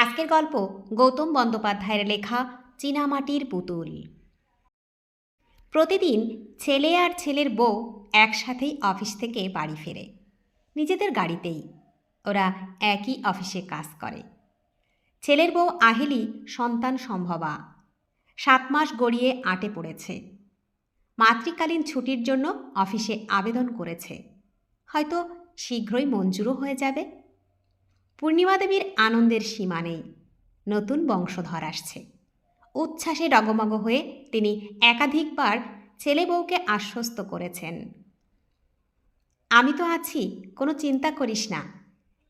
আজকের গল্প গৌতম বন্দ্যোপাধ্যায়ের লেখা চীনামাটির পুতুল। প্রতিদিন ছেলে আর ছেলের বউ একসাথেই অফিস থেকে বাড়ি ফেরে। নিজেদের গাড়িতেই। ওরা একই অফিসে কাজ করে। ছেলের বউ আহেলি সন্তান সম্ভবা। সাত মাস গড়িয়ে আটে পড়েছে। মাতৃকালীন ছুটির জন্য অফিসে আবেদন করেছে। হয়তো শীঘ্রই মঞ্জুরও হয়ে যাবে। পূর্ণিমা দেবীর আনন্দের সীমা নেই। নতুন বংশধর আসছে। উচ্ছ্বাসে ডগমগ হয়ে তিনি একাধিকবার ছেলে বউকে আশ্বস্ত করেছেন। আমি তো আছি, কোনো চিন্তা করিস না।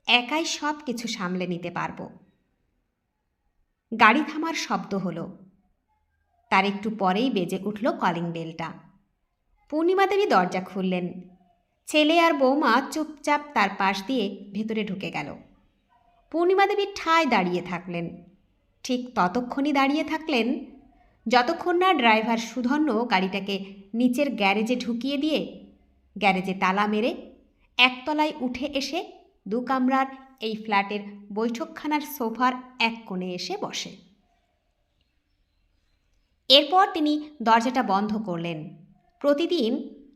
একাই সব কিছু সামলে নিতে পারব। গাড়ি থামার শব্দ হলো। তার একটু পরেই বেজে উঠল কলিং বেলটা। পূর্ণিমা দেবী দরজা খুললেন। ছেলে আর বৌমা চুপচাপ তার পাশ দিয়ে ভেতরে ঢুকে গেল। পূর্ণিমা দেবী ঠায় দাঁড়িয়ে থাকলেন। ঠিক ততক্ষণই দাঁড়িয়ে থাকলেন যতক্ষণ না ড্রাইভার সুধন্য গাড়িটাকে নিচের গ্যারেজে ঢুকিয়ে দিয়ে গ্যারেজে তালা মেরে একতলায় উঠে এসে দু কামরার এই ফ্ল্যাটের বৈঠকখানার সোফার এক কোণে এসে বসে। এরপর তিনি দরজাটা বন্ধ করলেন। প্রতিদিন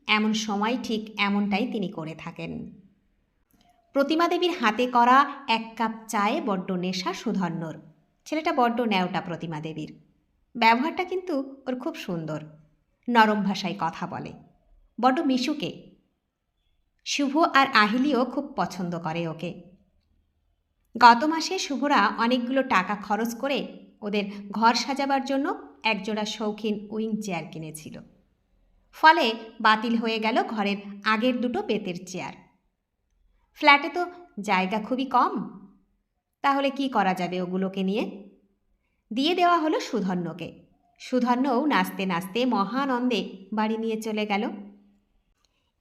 এমন সময় ঠিক এমনটাই তিনি করে থাকেন। প্রতিমা দেবীর হাতে করা এক কাপ চায়ে বড্ড নেশা সুধন্যর ছেলেটা বড্ড ন্যাওটা প্রতিমা দেবীর। ব্যবহারটা কিন্তু ওর খুব সুন্দর। নরম ভাষায় কথা বলে। বড্ড মিশুকে। শুভ আর আহিলিও খুব পছন্দ করে ওকে। গত মাসে শুভরা অনেকগুলো টাকা খরচ করে ওদের ঘর সাজাবার জন্য একজোড়া শৌখিন উইং চেয়ার কিনেছিল। ফলে বাতিল হয়ে গেল ঘরের আগের দুটো বেতের চেয়ার। ফ্ল্যাটে তো জায়গা খুবই কম। তাহলে কি করা যাবে ওগুলোকে নিয়ে? দিয়ে দেওয়া হলো সুধন্যকে। সুধন্যও নাচতে নাচতে মহানন্দে বাড়ি নিয়ে চলে গেল।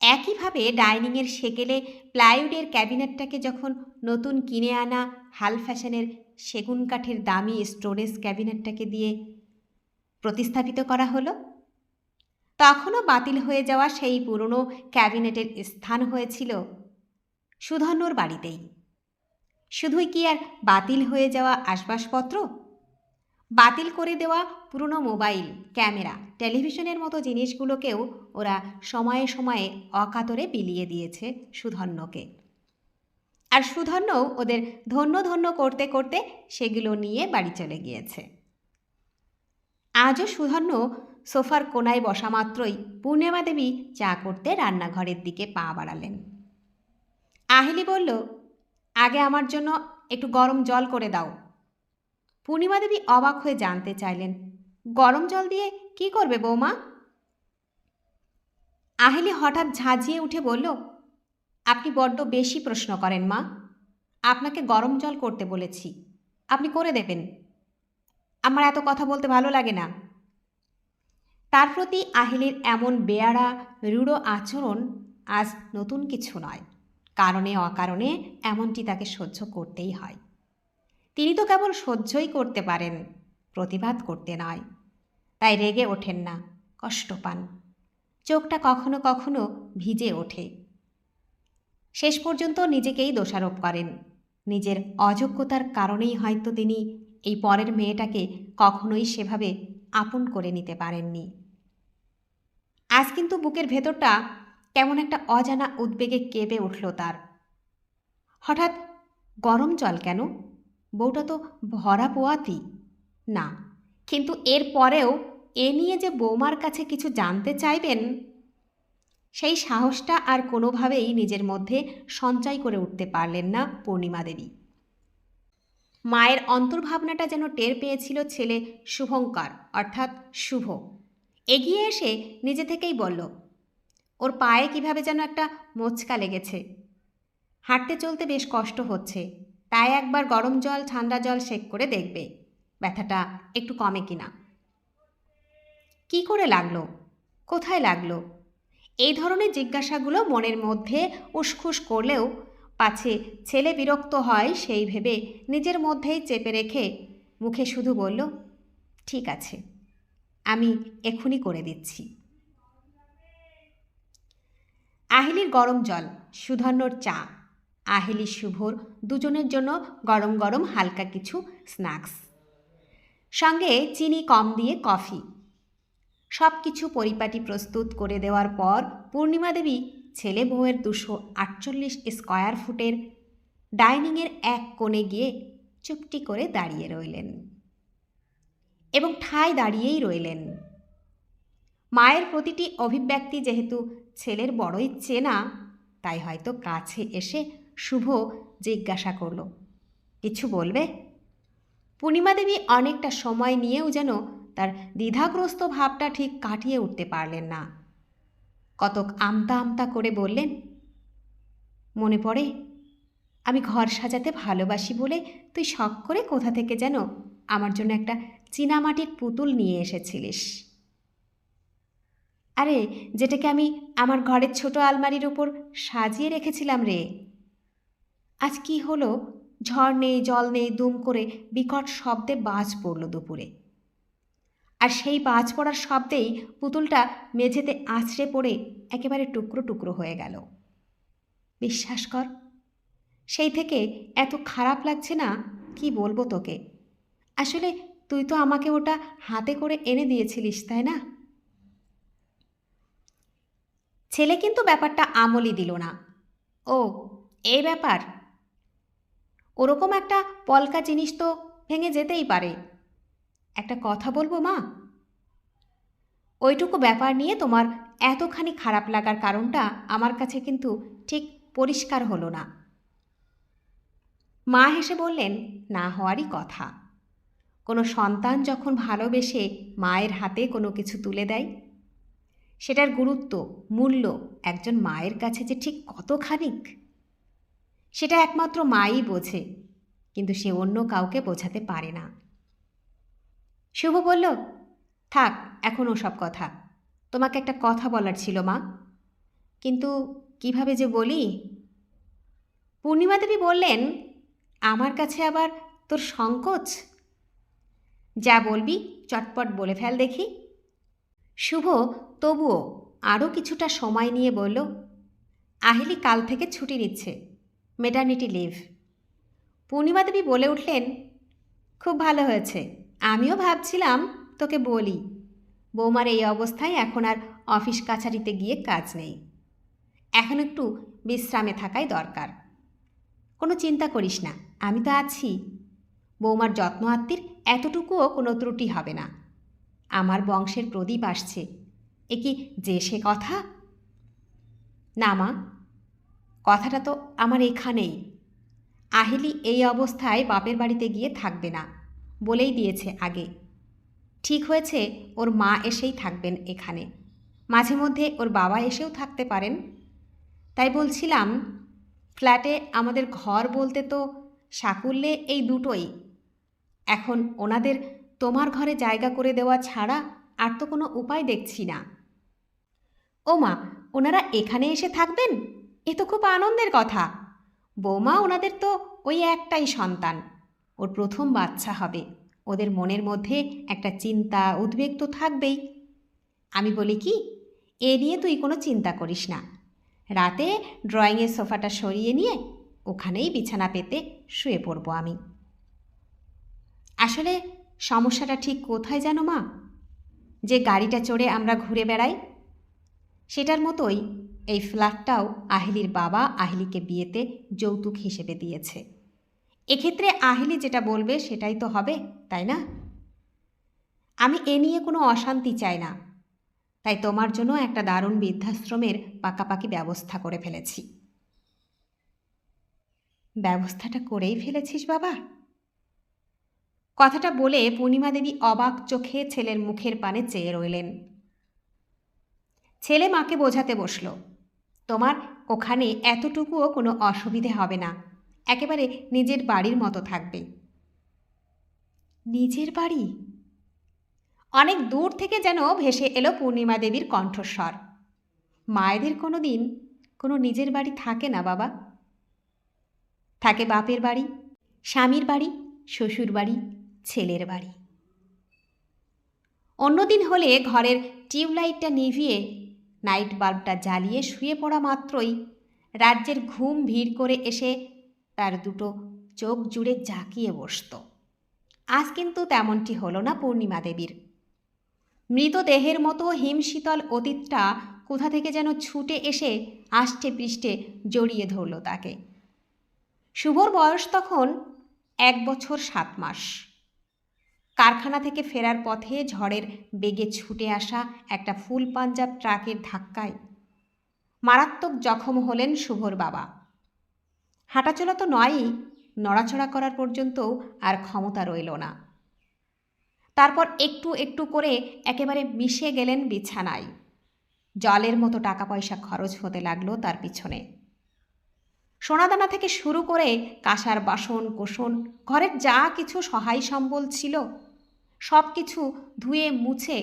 একইভাবে ডাইনিংয়ের সেকেলে প্লাইউডের ক্যাবিনেটটাকে যখন নতুন কিনে আনা হাল ফ্যাশনের সেগুন কাঠের দামি স্টোরেজ ক্যাবিনেটটাকে দিয়ে প্রতিস্থাপিত করা হলো, তখনও বাতিল হয়ে যাওয়া সেই পুরনো ক্যাবিনেটের স্থান হয়েছিল সুধন্যর বাড়িতেই। শুধুই কি আর বাতিল হয়ে যাওয়া আসবাসপত্র? বাতিল করে দেওয়া পুরনো মোবাইল, ক্যামেরা, টেলিভিশনের মতো জিনিসগুলোকেও ওরা সময়ে সময়ে অকাতরে বিলিয়ে দিয়েছে সুধন্যকে। আর সুধন্যও ওদের ধন্য ধন্য করতে করতে সেগুলো নিয়ে বাড়ি চলে গিয়েছে। আজও সুধন্য সোফার কোনায় বসা মাত্রই পূর্ণিমা দেবী চা করতে রান্নাঘরের দিকে পা বাড়ালেন। আহিলি বলল, আগে আমার জন্য একটু গরম জল করে দাও। পূর্ণিমা দেবী অবাক হয়ে জানতে চাইলেন, গরম জল দিয়ে কি করবে বৌমা? আহিলি হঠাৎ ঝাঁঝিয়ে উঠে বলল, আপনি বড্ড বেশি প্রশ্ন করেন মা। আপনাকে গরম জল করতে বলেছি। আপনি করে দেবেন। আমার এত কথা বলতে ভালো লাগে না। তার প্রতি আহিলির এমন বেয়ারা রূঢ় আচরণ আজ নতুন কিছু নয়। কারণে, অকারণে এমনটি তাকে সহ্য করতেই হয়। তিনি তো কেবল সহ্যই করতে পারেন, প্রতিবাদ করতে নয়। তাই রেগে ওঠেন না, কষ্ট পান। চোখটা কখনো কখনো ভিজে ওঠে। শেষ পর্যন্ত নিজেকেই দোষারোপ করেন। নিজের অযোগ্যতার কারণেই হয়তো তিনি এই পরের মেয়েটাকে কখনোই সেভাবে আপন করে নিতে পারেননি। আজ কিন্তু বুকের ভেতরটা কেমন একটা অজানা উদ্বেগে কেঁপে উঠল তার। হঠাৎ গরম জল কেন? বউটা তো ভরা পোয়াতি। না, কিন্তু এর পরেও এ নিয়ে যে বৌমার কাছে কিছু জানতে চাইবেন, সেই সাহসটা আর কোনোভাবেই নিজের মধ্যে সঞ্চয় করে উঠতে পারলেন না পূর্ণিমা দেবী। মায়ের অন্তর্ভাবনাটা যেন টের পেয়েছিল ছেলে শুভঙ্কর, অর্থাৎ শুভ। এগিয়ে এসে নিজে থেকেই বলল ওর পায়ে কীভাবে যেন একটা মোচকা লেগেছে। হাঁটতে চলতে বেশ কষ্ট হচ্ছে, তাই একবার গরম জল, ঠান্ডা জল শেক করে দেখবে। ব্যথাটা একটু কমে কিনা। কি করে লাগল? কোথায় লাগল? এই ধরনের জিজ্ঞাসাগুলো মনের মধ্যে উসখুস করলেও পাছে ছেলে বিরক্ত হয় সেই ভেবে নিজের মধ্যেই চেপে রেখে মুখে শুধু বলল, ঠিক আছে, আমি এক্ষুনি করে দিচ্ছি। আহিলির গরম জল, সুধন্যর চা। আহেলি শুভর দুজনের জন্য গরম গরম হালকা কিছু স্ন্যাক্স। সঙ্গে চিনি কম দিয়ে কফি। সব কিছু পরিপাটি প্রস্তুত করে দেওয়ার পর পূর্ণিমা দেবী ছেলে বউয়ের দুশো আটচল্লিশ স্কোয়ার ফুটের ডাইনিংয়ের এক কোণে গিয়ে চুপটি করে দাঁড়িয়ে রইলেন। এবং ঠায় দাঁড়িয়েই রইলেন। মায়ের প্রতিটি অভিব্যক্তি যেহেতু ছেলের বড়ই চেনা, তাই হয়তো কাছে এসে শুভ জিজ্ঞাসা করল, কিছু বলবে? পূর্ণিমা দেবী অনেকটা সময় নিয়েও যেন তার দ্বিধাগ্রস্ত ভাবটা ঠিক কাটিয়ে উঠতে পারলেন না। কতক আমতা আমতা করে বললেন, মনে পড়ে? আমি ঘর সাজাতে ভালোবাসি বলে তুই শখ করে কোথা থেকে যেন আমার জন্য একটা চীনামাটির পুতুল নিয়ে এসেছিলিস? আরে, যেটাকে আমি আমার ঘরের ছোট আলমারির উপর সাজিয়ে রেখেছিলাম রে। আজ কি হলো? ঝড় নেই, জল নেই, দুম করে বিকট শব্দে বাজ পড়ল দুপুরে। আর সেই বাজ পড়ার শব্দেই পুতুলটা মেঝেতে আছড়ে পড়ে একেবারে টুকরো টুকরো হয়ে গেল। বিশ্বাস কর, সেই থেকে এত খারাপ লাগছে না, কি বলব তোকে? আসলে তুই তো আমাকে ওটা হাতে করে এনে দিয়েছিলিস, তাই না? ছেলে কিন্তু ব্যাপারটা আমলই দিল না। ও এই ব্যাপার? ওরকম একটা পলকা জিনিস তো ভেঙে যেতেই পারে। একটা কথা বলব, মা? ওইটুকু ব্যাপার নিয়ে তোমার এতখানি খারাপ লাগার কারণটা আমার কাছে কিন্তু ঠিক পরিষ্কার হলো না। মা হেসে বললেন, না হওয়ারই কথা। কোনো সন্তান যখন ভালোবেসে মায়ের হাতে কোনো কিছু তুলে দেয় সেটার গুরুত্ব, মূল্য একজন মায়ের কাছে যে ঠিক কতখানিক, সেটা একমাত্র মাই বোঝে, কিন্তু সে অন্য কাউকে বোঝাতে পারে না। শুভ বলল, থাক, এখন সব কথা। তোমাকে একটা কথা বলার ছিল, মা। কিন্তু কীভাবে যে বলি? পূর্ণিমা দেবী বললেন, আমার কাছে আবার তোর সংকোচ? যা বলবি, চটপট বলে ফেল দেখি। শুভ, তবুও আরও কিছুটা সময় নিয়ে বলল, আহিলি কাল থেকে ছুটি নিচ্ছে মেটার্নিটি লিভ পূর্ণিমা দেবী বলে উঠলেন, খুব ভালো হয়েছে, আমিও ভাবছিলাম তোকে বলি। বৌমার এই অবস্থায় এখন আর অফিস কাছারিতে গিয়ে কাজ নেই। এখন একটু বিশ্রামে থাকাই দরকার। কোনো চিন্তা করিস না, আমি তো আছি। বৌমার যত্ন আত্মীর এতটুকুও কোনো ত্রুটি হবে না। আমার বংশের প্রদীপ আসছে। এ কি যে সে কথা? না মা, কথাটা তো আমার এখানেই। আহিলি এই অবস্থায় বাপের বাড়িতে গিয়ে থাকবে না, বলেই দিয়েছে আগে। ঠিক হয়েছে, ওর মা এসেই থাকবেন এখানে। মাঝে মধ্যে ওর বাবা এসেও থাকতে পারেন। তাই বলছিলাম, ফ্ল্যাটে আমাদের ঘর বলতে তো সাকুল্যে এই দুটোই। এখন ওনাদের তোমার ঘরে জায়গা করে দেওয়া ছাড়া আর তো কোনো উপায় দেখছি না। ও মা ওনারা এখানে এসে থাকবেন? এ তো খুব আনন্দের কথা। বৌমা, ওনাদের তো ওই একটাই সন্তান। ওর প্রথম বাচ্চা হবে। ওদের মনের মধ্যে একটা চিন্তা, উদ্বেগ তো থাকবেই। আমি বলি, কি? এ নিয়ে তুই কোনো চিন্তা করিস না। রাতে ড্রয়িংয়ের সোফাটা সরিয়ে নিয়ে ওখানেই বিছানা পেতে শুয়ে পড়ব আমি। আসলে সমস্যাটা ঠিক কোথায় জানো মা? যে গাড়িটা চড়ে আমরা ঘুরে বেড়াই? সেটার মতোই এই ফ্ল্যাটটাও আহিলির বাবা আহিলিকে বিয়েতে যৌতুক হিসেবে দিয়েছে। এক্ষেত্রে আহিলি যেটা বলবে সেটাই তো হবে, তাই না? আমি এ নিয়ে কোনো অশান্তি চাই না। তাই তোমার জন্য একটা দারুণ বৃদ্ধাশ্রমের পাকাপাকি ব্যবস্থা করে ফেলেছি। ব্যবস্থাটা করেই ফেলেছিস বাবা? কথাটা বলে পূর্ণিমা দেবী অবাক চোখে ছেলের মুখের পানে চেয়ে রইলেন। ছেলে মাকে বোঝাতে বসল, তোমার ওখানে এতটুকুও কোনো অসুবিধে হবে না, একেবারে নিজের বাড়ির মতো থাকবে। নিজের বাড়ি? অনেক দূর থেকে যেন ভেসে এলো পূর্ণিমা দেবীর কণ্ঠস্বর। মায়েদের কোনো দিন কোনো নিজের বাড়ি থাকে না, বাবা। থাকে বাপের বাড়ি, স্বামীর বাড়ি, শ্বশুর বাড়ি ছেলের বাড়ি। অন্যদিন হলে ঘরের টিউবলাইটটা নিভিয়ে নাইট বাল্বটা জ্বালিয়ে শুয়ে পড়া মাত্রই রাজ্যের ঘুম ভিড় করে এসে তার দুটো চোখ জুড়ে জাকিয়ে বসত। আজ কিন্তু তেমনটি হলো না পূর্ণিমা দেবীর। মৃতদেহের মতো হিমশীতল অতীতটা কোথা থেকে যেন ছুটে এসে আষ্টে পৃষ্ঠে জড়িয়ে ধরল তাকে। শুভর বয়স তখন এক বছর সাত মাস। কারখানা থেকে ফেরার পথে ঝড়ের বেগে ছুটে আসা একটা ফুল পাঞ্জাব ট্রাকের ধাক্কায়। মারাত্মক জখম হলেন শুভর বাবা। হাঁটাচলা তো নয়ই, নড়াচড়া করার পর্যন্তও আর ক্ষমতা রইল না। তারপর একটু একটু করে একেবারে মিশে গেলেন বিছানায়। জলের মতো টাকা পয়সা খরচ হতে লাগল তার পিছনে। সোনাদানা থেকে শুরু করে কাঁসার বাসন কোষণ ঘরের যা কিছু সহায় সম্বল ছিল সব কিছু ধুয়ে, মুছে,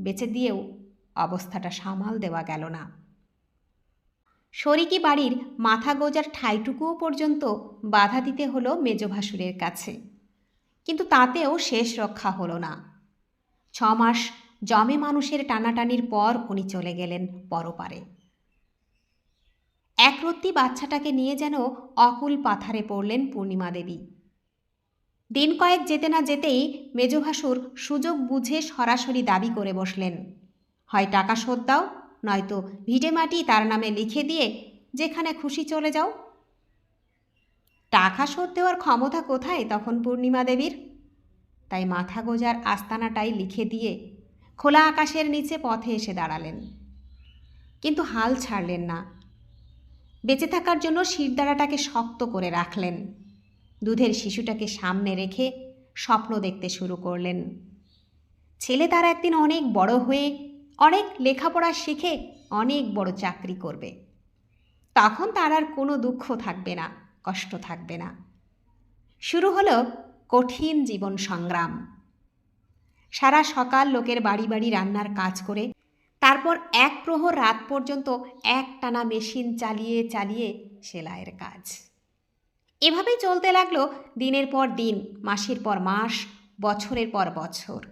বেচে দিয়েও অবস্থাটা সামাল দেওয়া গেল না। শরিকি বাড়ির মাথা গোজার ঠাইটুকুও পর্যন্ত বাধা দিতে হলো মেজভাসুরের কাছে। কিন্তু তাতেও শেষ রক্ষা হলো না। ছ মাস জমে মানুষের টানাটানির পর উনি চলে গেলেন পরপারে। একরত্তি বাচ্চাটাকে নিয়ে যেন অকুল পাথারে পড়লেন পূর্ণিমা দেবী। দিন কয়েক যেতে না যেতেই মেজভাসুর সুযোগ বুঝে সরাসরি দাবি করে বসলেন। হয় টাকা শোধ দাও, নয়তো ভিটে মাটি তার নামে লিখে দিয়ে যেখানে খুশি চলে যাও। টাকা শোধ দেওয়ার ক্ষমতা কোথায় তখন পূর্ণিমা দেবীর? তাই মাথা গোজার আস্তানাটাই লিখে দিয়ে খোলা আকাশের নিচে পথে এসে দাঁড়ালেন। কিন্তু হাল ছাড়লেন না। বেঁচে থাকার জন্য শিরদাঁড়াটাকে শক্ত করে রাখলেন। দুধের শিশুটাকে সামনে রেখে স্বপ্ন দেখতে শুরু করলেন। ছেলে তার একদিন অনেক বড় হয়ে অনেক লেখাপড়া শিখে অনেক বড় চাকরি করবে। তখন তার আর কোনো দুঃখ থাকবে না, কষ্ট থাকবে না। শুরু হলো কঠিন জীবন সংগ্রাম। সারা সকাল লোকের বাড়ি বাড়ি রান্নার কাজ করে, তারপর এক প্রহর রাত পর্যন্ত এক টানা মেশিন চালিয়ে চালিয়ে সেলাইয়ের কাজ। এভাবেই চলতে লাগল দিনের পর দিন, মাসের পর মাস, বছরের পর বছর।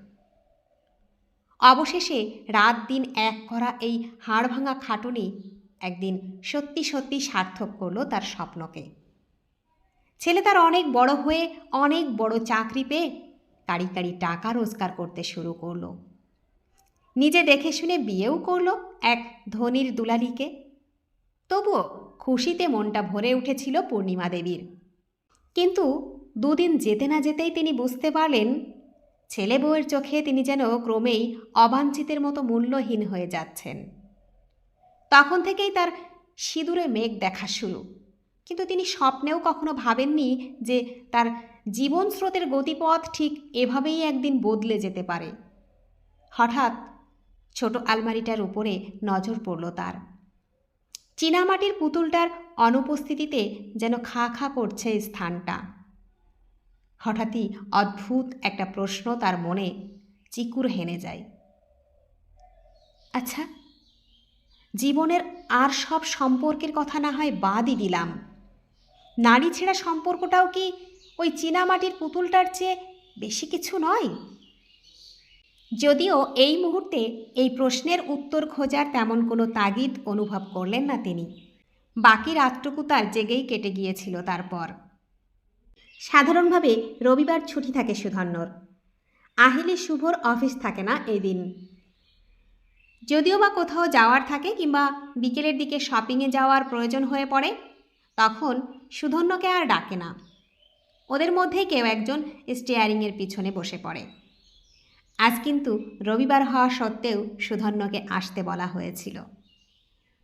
অবশেষে রাত দিন এক করা এই হাড় ভাঙা খাটুনি একদিন সত্যি সত্যি সার্থক করল তার স্বপ্নকে। ছেলে তার অনেক বড় হয়ে, অনেক বড় চাকরি পেয়ে কাড়ি কাড়ি টাকা রোজগার করতে শুরু করল। নিজে দেখে শুনে বিয়েও করল এক ধনির দুলালিকে। তবুও খুশিতে মনটা ভরে উঠেছিল পূর্ণিমা দেবীর। কিন্তু দুদিন যেতে না যেতেই তিনি বুঝতে পারলেন, ছেলে বউয়ের চোখে তিনি যেন ক্রমেই অবাঞ্ছিতের মতো মূল্যহীন হয়ে যাচ্ছেন। তখন থেকেই তার সিঁদুরে মেঘ দেখা শুরু। কিন্তু তিনি স্বপ্নেও কখনো ভাবেননি যে তার জীবন স্রোতের গতিপথ ঠিক এভাবেই একদিন বদলে যেতে পারে। হঠাৎ ছোট আলমারিটার উপরে নজর পড়ল তার। চীনামাটির পুতুলটার অনুপস্থিতিতে যেন খা খা করছে স্থানটা। হঠাৎই অদ্ভুত একটা প্রশ্ন তার মনে চিকুর হেনে যায়। আচ্ছা জীবনের আর সব সম্পর্কের কথা না হয় বাদই দিলাম। নারী ছেঁড়া সম্পর্কটাও কি ওই চীনামাটির পুতুলটার চেয়ে বেশি কিছু নয়? যদিও এই মুহূর্তে এই প্রশ্নের উত্তর খোঁজার তেমন কোনো তাগিদ অনুভব করলেন না তিনি। বাকি রাতটুকু তার জেগেই কেটে গিয়েছিল তারপর। সাধারণভাবে রবিবার ছুটি থাকে সুধন্যর। আহিলি শুভর অফিস থাকে না এই দিন যদিও বা কোথাও যাওয়ার থাকে কিংবা বিকেলের দিকে শপিংয়ে যাওয়ার প্রয়োজন হয়ে পড়ে, তখন সুধন্যকে আর ডাকে না। ওদের মধ্যে কেউ একজন স্টিয়ারিংয়ের পিছনে বসে পড়ে। আজ কিন্তু রবিবার হওয়া সত্ত্বেও সুধন্যকে আসতে বলা হয়েছিল।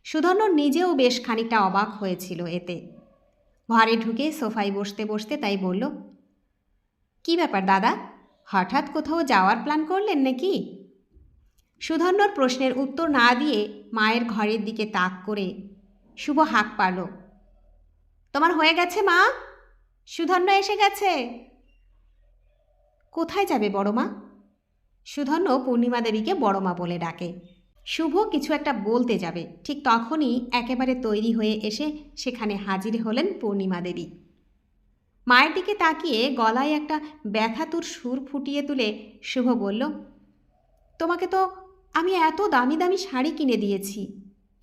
সুধন্য নিজেও বেশ খানিকটা অবাক হয়েছিল এতে। ঘরে ঢুকে সোফায় বসতে বসতে তাই বলল, কি ব্যাপার দাদা? হঠাৎ কোথাও যাওয়ার প্ল্যান করলেন নাকি? সুধন্যর প্রশ্নের উত্তর না দিয়ে মায়ের ঘরের দিকে তাক করে শুভ হাঁক পারল তোমার হয়ে গেছে মা? সুধন্য এসে গেছে? কোথায় যাবে বড় মা? সুধন্য পূর্ণিমা দেবীকে বড় মা বলে ডাকে। শুভ কিছু একটা বলতে যাবে। ঠিক তখনই একেবারে তৈরি হয়ে এসে সেখানে হাজির হলেন পূর্ণিমা দেবী। মায়ের দিকে তাকিয়ে গলায় একটা ব্যথাতুর সুর ফুটিয়ে তুলে শুভ বলল, তোমাকে তো আমি এত দামি দামি শাড়ি কিনে দিয়েছি।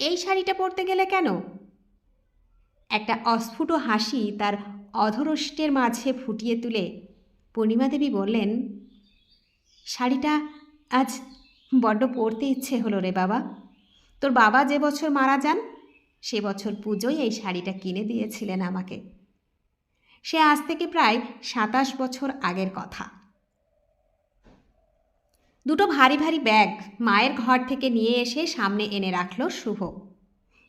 এই শাড়িটা পরতে গেলে কেন? একটা অস্ফুট হাসি তার অধরষ্টের মাঝে ফুটিয়ে তুলে পূর্ণিমা দেবী বললেন শাড়িটা আজ বড্ড পরতে ইচ্ছে হলো রে বাবা। তোর বাবা যে বছর মারা যান, সে বছর পুজোয় এই শাড়িটা কিনে দিয়েছিলেন আমাকে। সে আজ থেকে প্রায় সাতাশ বছর আগের কথা। দুটো ভারী ভারী ব্যাগ মায়ের ঘর থেকে নিয়ে এসে সামনে এনে রাখল শুভ।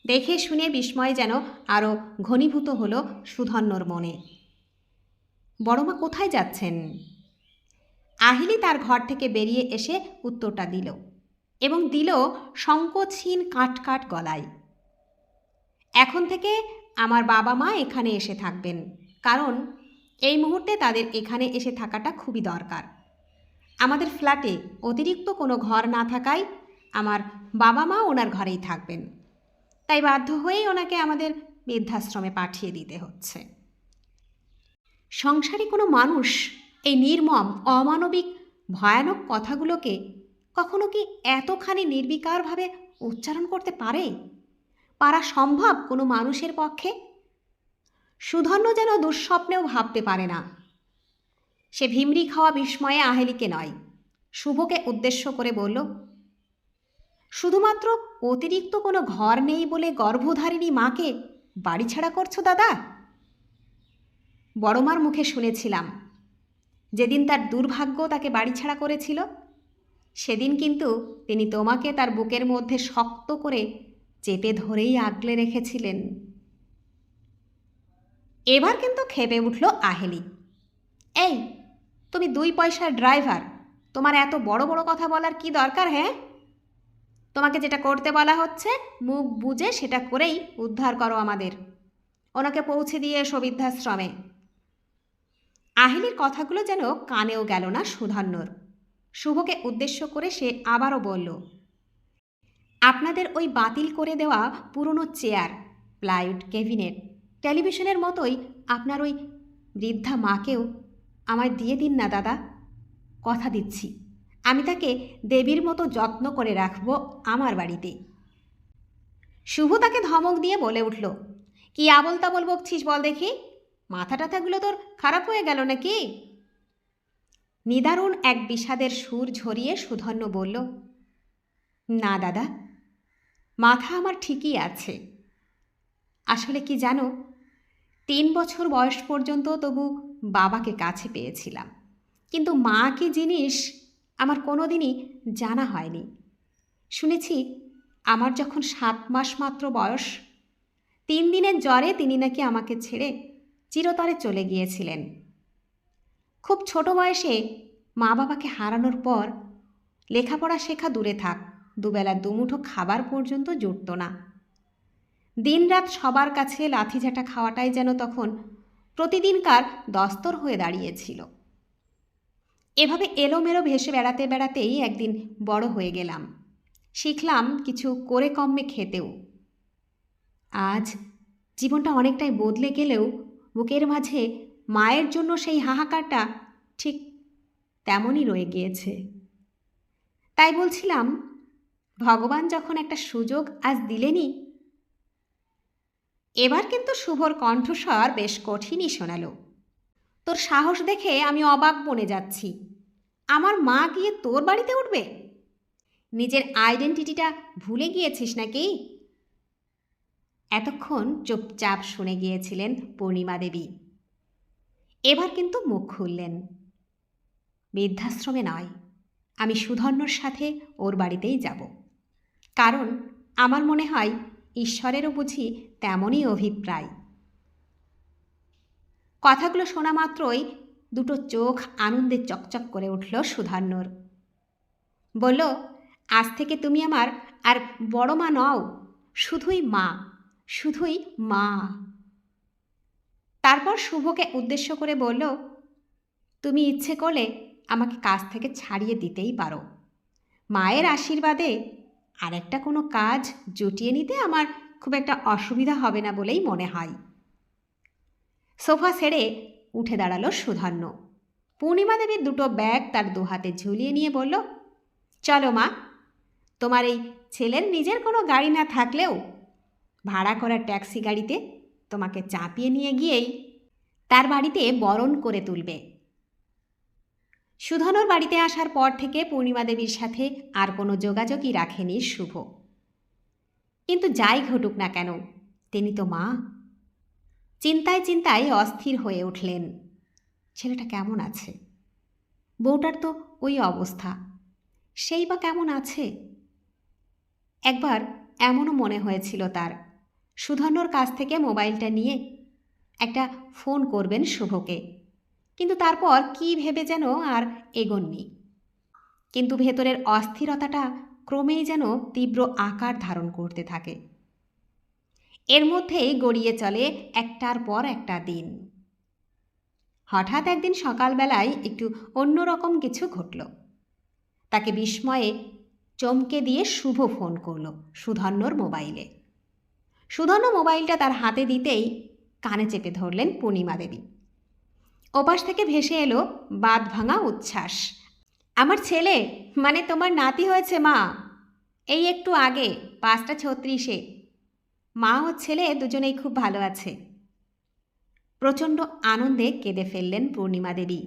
দেখে শুনে বিস্ময় যেন আরও ঘনীভূত হলো সুধন্যর মনে। বড়মা কোথায় যাচ্ছেন? আহিলি তার ঘর থেকে বেরিয়ে এসে উত্তরটা দিল এবং দিল সংকোচহীন কাট কাট গলায়। এখন থেকে আমার বাবা মা এখানে এসে থাকবেন, কারণ এই মুহূর্তে তাদের এখানে এসে থাকাটা খুবই দরকার। আমাদের ফ্ল্যাটে অতিরিক্ত কোনো ঘর না থাকায় আমার বাবা মা ওনার ঘরেই থাকবেন। তাই বাধ্য হয়েই ওনাকে আমাদের বৃদ্ধাশ্রমে পাঠিয়ে দিতে হচ্ছে। সংসারে কোনো মানুষ এই নির্মম, অমানবিক, ভয়ানক কথাগুলোকে কখনো কি এতখানি নির্বিকারভাবে উচ্চারণ করতে পারে? পারা সম্ভব কোনো মানুষের পক্ষে? সুধন্য যেন দুঃস্বপ্নেও ভাবতে পারে না। সে ভিমরি খাওয়া বিস্ময়ে আহেলিকে নয়, শুভকে উদ্দেশ্য করে বলল, শুধুমাত্র অতিরিক্ত কোনো ঘর নেই বলে গর্ভধারিণী মাকে বাড়ি ছাড়া করছ দাদা? বড়মার মুখে শুনেছিলাম যেদিন তার দুর্ভাগ্য তাকে বাড়ি ছাড়া করেছিল, সেদিন কিন্তু তিনি তোমাকে তার বুকের মধ্যে শক্ত করে চেপে ধরেই আগলে রেখেছিলেন। এবার কিন্তু খেপে উঠল আহেলি। এই, তুমি দুই পয়সার ড্রাইভার, তোমার এত বড় বড় কথা বলার কি দরকার হ্যাঁ? তোমাকে যেটা করতে বলা হচ্ছে, মুখ বুঝে সেটা করেই উদ্ধার করো আমাদের। ওনাকে পৌঁছে দিয়ে এসো বৃদ্ধাশ্রমে। আহিলির কথাগুলো যেন কানেও গেল না সুধন্যর। শুভকে উদ্দেশ্য করে সে আবারও বলল, আপনাদের ওই বাতিল করে দেওয়া পুরনো চেয়ার, প্লাইউড ক্যাবিনেট, টেলিভিশনের মতোই আপনার ওই বৃদ্ধা মাকেও আমায় দিয়ে দিন না দাদা। কথা দিচ্ছি, আমি তাকে দেবীর মতো যত্ন করে রাখব আমার বাড়িতে। শুভ তাকে ধমক দিয়ে বলে উঠল, কি আবল তাবল বকছিস বল দেখি? মাথা টাথাগুলো তোর খারাপ হয়ে গেল নাকি? নিদারুণ এক বিষাদের সুর ঝরিয়ে সুধন্য বলল, না দাদা, মাথা আমার ঠিকই আছে। আসলে কি জানো, তিন বছর বয়স পর্যন্ত তবু বাবাকে কাছে পেয়েছিলাম। কিন্তু মা কি জিনিস আমার কোনো দিনই জানা হয়নি। শুনেছি, আমার যখন সাত মাস মাত্র বয়স, তিন দিনের জ্বরে তিনি নাকি আমাকে ছেড়ে চিরতরে চলে গিয়েছিলেন। খুব ছোট বয়সে মা বাবাকে হারানোর পর লেখাপড়া শেখা দূরে থাক, দুবেলা দুমুঠো খাবার পর্যন্ত জুটত না। দিনরাত সবার কাছে লাথিঝাঁটা খাওয়াটাই যেন তখন প্রতিদিনকার দস্তর হয়ে দাঁড়িয়েছিল। এভাবে এলোমেলো ভেসে বেড়াতে বেড়াতেই একদিন বড় হয়ে গেলাম। শিখলাম কিছু করে কমে খেতেও। আজ জীবনটা অনেকটাই বদলে গেলেও বুকের মাঝে মায়ের জন্য সেই হাহাকারটা ঠিক তেমনই রয়ে গিয়েছে। তাই বলছিলাম, ভগবান যখন একটা সুযোগ আজ দিলেনি, এবার কিন্তু শুভর কণ্ঠস্বর বেশ কঠিনই শোনালো। তোর সাহস দেখে আমি অবাক বনে যাচ্ছি। আমার মা গিয়ে তোর বাড়িতে উঠবে? নিজের আইডেন্টিটিটা ভুলে গিয়েছিস নাকি? এতক্ষণ চুপচাপ শুনে গিয়েছিলেন পূর্ণিমা দেবী। এবার কিন্তু মুখ খুললেন। বৃদ্ধাশ্রমে নয়, আমি সুধন্যর সাথে ওর বাড়িতেই যাব। কারণ আমার মনে হয় ঈশ্বরেরও বুঝি তেমনই অভিপ্রায়। কথাগুলো শোনা মাত্রই দুটো চোখ আনন্দে চকচক করে উঠল সুধান্যর। বলল, আজ থেকে তুমি আমার আর বড় মা নও, শুধুই মা। শুধুই মা। তারপর শুভকে উদ্দেশ্য করে বলল, তুমি ইচ্ছে করলে আমাকে কাজ থেকে ছাড়িয়ে দিতেই পারো। মায়ের আশীর্বাদে আরেকটা কোনো কাজ জুটিয়ে নিতে আমার খুব একটা অসুবিধা হবে না বলেই মনে হয়। সোফা ছেড়ে উঠে দাঁড়াল সুধন্য। পূর্ণিমা দেবীর দুটো ব্যাগ তার দুহাতে ঝুলিয়ে নিয়ে বলল, চলো মা, তোমার এই ছেলের নিজের কোনো গাড়ি না থাকলেও ভাড়া করা ট্যাক্সি গাড়িতে তোমাকে চাপিয়ে নিয়ে গিয়েই তার বাড়িতে বরণ করে তুলবে। সুধনর বাড়িতে আসার পর থেকে পূর্ণিমা দেবীর সাথে আর কোনো যোগাযোগই রাখেনি শুভ। কিন্তু যাই ঘটুক না কেন, তিনি তো মা। চিন্তায় চিন্তায় অস্থির হয়ে উঠলেন, ছেলেটা কেমন আছে? বউটার তো ওই অবস্থা, সেই বা কেমন আছে? একবার এমনও মনে হয়েছিল তার সুধন্যর কাছ থেকে মোবাইলটা নিয়ে একটা ফোন করবেন শুভকে। কিন্তু তারপর কি ভেবে যেন আর এগোননি। কিন্তু ভেতরের অস্থিরতাটা ক্রমেই যেন তীব্র আকার ধারণ করতে থাকে। এর মধ্যেই গড়িয়ে চলে একটার পর একটা দিন। হঠাৎ একদিন সকালবেলায় একটু অন্যরকম কিছু ঘটল। তাকে বিস্ময়ে চমকে দিয়ে শুভ ফোন করল সুধন্যর মোবাইলে। সুধন্য মোবাইলটা তার হাতে দিতেই কানে চেপে ধরলেন পূর্ণিমা দেবী। ওপাশ থেকে ভেসে এলো বাদ ভাঙা উচ্ছ্বাস। আমার ছেলে মানে তোমার নাতি হয়েছে মা। এই একটু আগে, পাঁচটা ছত্রিশে। মা ও ছেলে দুজনেই খুব ভালো আছে। প্রচণ্ড আনন্দে কেঁদে ফেললেন পূর্ণিমা দেবী।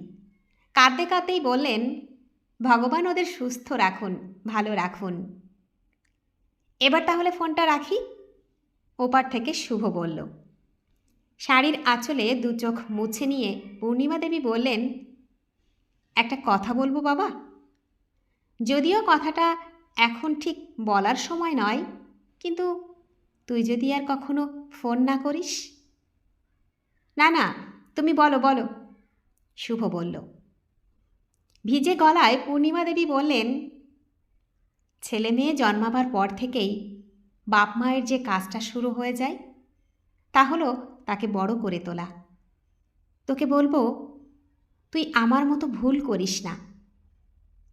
কাঁদতে কাঁদতেই বললেন, ভগবান ওদের সুস্থ রাখুন, ভালো রাখুন। এবার তাহলে ফোনটা রাখি? ওপার থেকে শুভ বলল। শাড়ির আঁচলে দু চোখ মুছে নিয়ে পূর্ণিমা দেবী বললেন, একটা কথা বলব বাবা? যদিও কথাটা এখন ঠিক বলার সময় নয়, কিন্তু তুই যদি আর কখনো ফোন না করিস? না না, তুমি বলো বলো, শুভ বলল। ভিজে গলায় পূর্ণিমা দেবী বললেন, ছেলে মেয়ে জন্মাবার পর থেকেই বাপ মায়ের যে কাজটা শুরু হয়ে যায়, তা হলো তাকে বড় করে তোলা। তোকে বলব, তুই আমার মতো ভুল করিস না।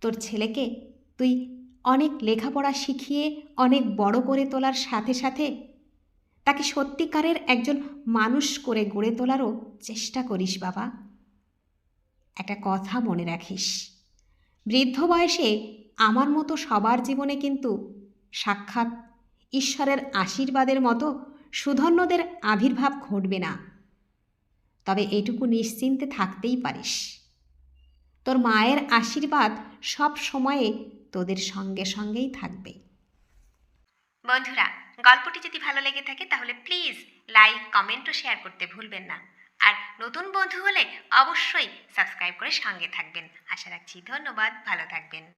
তোর ছেলেকে তুই অনেক লেখাপড়া শিখিয়ে অনেক বড় করে তোলার সাথে সাথে তাকে সত্যিকারের একজন মানুষ করে গড়ে তোলারও চেষ্টা করিস বাবা। একটা কথা মনে রাখিস, বৃদ্ধ বয়সে আমার মতো সবার জীবনে কিন্তু সাক্ষাৎ ঈশ্বরের আশীর্বাদের মতো সুধন্যদের আবির্ভাব ঘটবে না। তবে এটুকু নিশ্চিন্তে থাকতেই পারিস। তোর মায়ের আশীর্বাদ সব সময়ে তোদের সঙ্গে সঙ্গেই থাকবে। বন্ধুরা, গল্পটি যদি ভালো লেগে থাকে তাহলে প্লিজ লাইক, কমেন্ট ও শেয়ার করতে ভুলবেন না। আর নতুন বন্ধু হলে অবশ্যই সাবস্ক্রাইব করে সঙ্গে থাকবেন। আশা রাখছি ধন্যবাদ, ভালো থাকবেন।